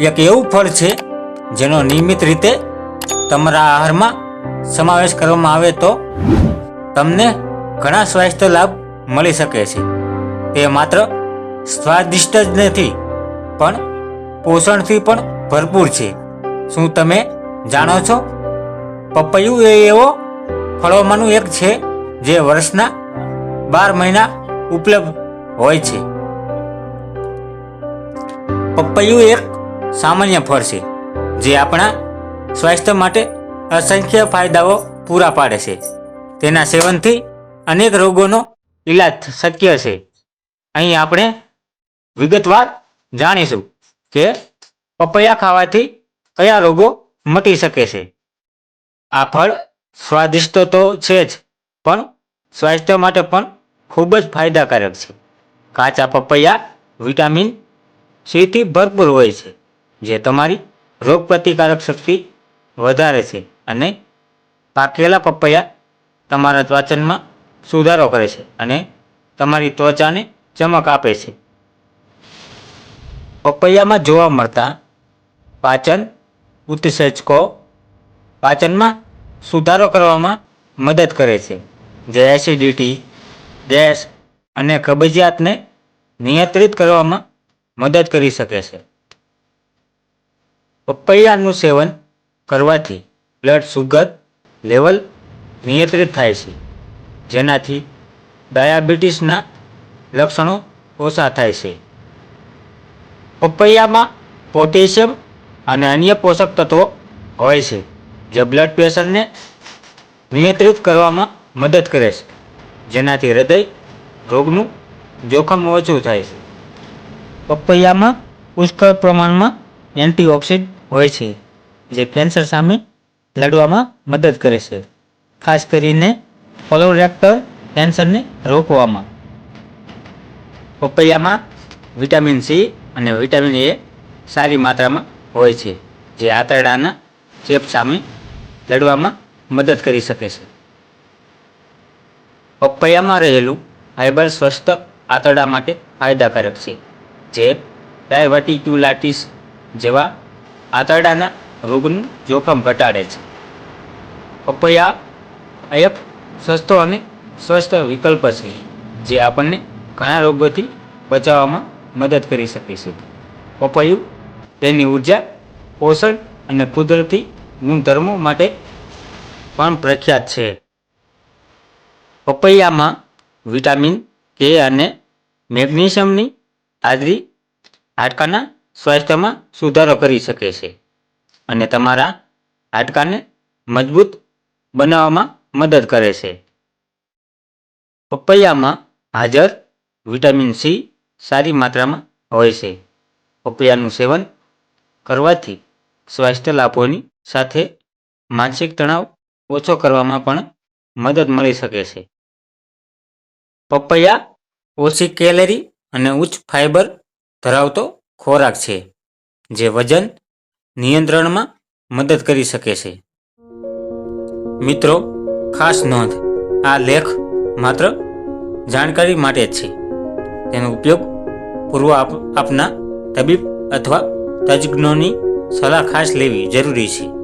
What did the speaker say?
એક એવું ફળ છે જેનો નિયમિત રીતે તમારા આહારમાં સમાવેશ કરવામાં આવે તો તમને ઘણા સ્વાસ્થ્ય લાભ મળી શકે છે. તે માત્ર સ્વાદિષ્ટ જ નથી, પણ પોષણથી પણ ભરપૂર છે. શું તમે જાણો છો? પપૈયું એ એવો ફળોમાંનું એક છે જે વર્ષના બાર મહિના ઉપલબ્ધ હોય છે. પપૈયું એક સામાન્ય ફળ છે, જે આપણા સ્વાસ્થ્ય માટે અસંખ્ય ફાયદાઓ પૂરા પાડે છે. તેના સેવનથી અનેક રોગોનો ઈલાજ શક્ય છે. અહીં આપણે વિગતવાર જાણીશું કે પપૈયા ખાવાથી કયા રોગો મટી શકે છે. આ ફળ સ્વાદિષ્ટ તો છે જ, પણ સ્વાસ્થ્ય માટે પણ ખૂબ જ ફાયદાકારક છે. કાચા પપૈયા, વિટામિન સીથી ભરપૂર હોય છે. જે તમારી રોગપ્રતિકારક શક્તિ વધારે છે અને પાકેલા પપૈયા તમારા ત્વચનમાં સુધારો કરે છે અને તમારી ત્વચાને ચમક આપે છે. પપૈયામાં જોવા મળતા પાચન ઉત્સેચકો પાચનમાં સુધારો કરવામાં મદદ કરે છે. જે એસિડિટી ગેસ અને કબજિયાતને નિયંત્રિત કરવામાં મદદ કરી શકે છે. પપૈયાનું સેવન કરવાથી બ્લડ સુગર લેવલ નિયંત્રિત થાય છે. જેનાથી ડાયાબિટીસના લક્ષણો ઓછા થાય છે. પપૈયામાં પોટેશિયમ અને અન્ય પોષક તત્વો હોય છે, જે બ્લડ પ્રેશરને નિયંત્રિત કરવામાં મદદ કરે છે, જેનાથી હૃદય રોગનું જોખમ ઓછું થાય છે. પપૈયામાં પુષ્કળ પ્રમાણમાં એન્ટીઓક્સિડન્ટ હોય છે, જે કેન્સર સામે લડવામાં મદદ કરે છે. ખાસ કરીને કોલોરેક્ટર કેન્સરને રોકવામાં. પપૈયામાં વિટામિન સી અને વિટામિન એ સારી માત્રામાં હોય છે, જે આંતરડાના ચેપ સામે લડવામાં મદદ કરી શકે છે. પપૈયામાં રહેલું ફાઇબર સ્વસ્થ આંતરડા માટે ફાયદાકારક છે, જે ડાયવર્ટિક્યુલાઇટિસ જેવા આંતરડાના રોગનું જોખમ ઘટાડે છે. પપૈયા એક સસ્તો અને સ્વસ્થ વિકલ્પ છે, જે આપણને ઘણા રોગોથી બચાવવામાં મદદ કરી શકે છે. પપૈયું તેની ઊર્જા, પોષણ અને કુદરતી ગુણધર્મો માટે પણ પ્રખ્યાત છે. પપૈયામાં વિટામિન કે અને મેગ્નેશિયમની હાજરી હાડકાના સ્વાસ્થ્યમાં સુધારો કરી શકે છે અને તમારા હાડકાને મજબૂત બનાવવામાં મદદ કરે છે. પપૈયામાં હાજર વિટામિન સી સારી માત્રામાં હોય છે. પપૈયાનું સેવન કરવાથી સ્વાસ્થ્ય લાભોની સાથે માનસિક તણાવ ઓછો કરવામાં પણ મદદ મળી શકે છે. પપૈયા ઓછી કેલેરી અને ઉચ્ચ ફાઇબર ધરાવતો ખોરાક છે, જે વજન નિયંત્રણમાં મદદ કરી શકે છે. મિત્રો, ખાસ નોંધ, આ લેખ માત્ર જાણકારી માટે જ છે. તેનો ઉપયોગ પૂર્વ આપ- આપના તબીબ અથવા તજજ્ઞોની સલાહ ખાસ લેવી જરૂરી છે.